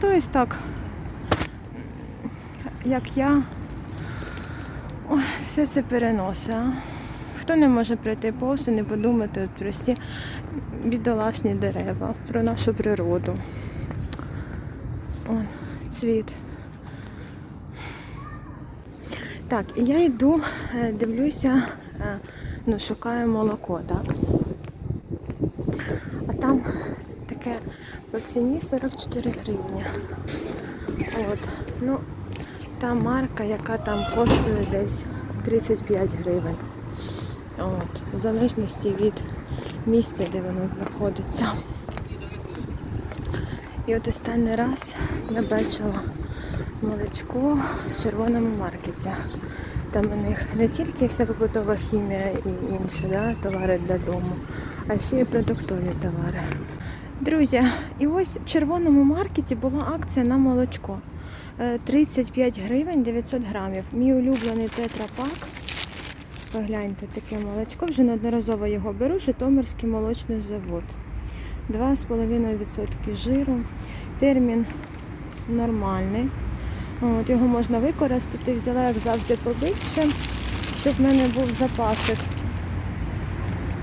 То ось так, як я, ой, все це переносить. Хто не може прийти повз і не подумати про ці бідолашні дерева, про нашу природу. Он, цвіт. Так, і я йду, е, дивлюся, е, ну, шукаю молоко, так? А там таке по ціні 44 гривні. От. Ну, та марка, яка там коштує десь 35 гривень. От. В залежності від місця, де воно знаходиться. І от останній раз я бачила молочко в червоному маркеті. Там у них не тільки вся побутова хімія і інші да, товари для дому, а ще й продуктові товари. Друзі, і ось в червоному маркеті була акція на молочко. Е, 35 гривень 900 грамів. Мій улюблений тетрапак. Погляньте, таке молочко. Вже неодноразово його беру. Житомирський молочний завод. 2,5% жиру. Термін нормальний. От, його можна використати. Взяла, як завжди, побитше, щоб в мене був запасик.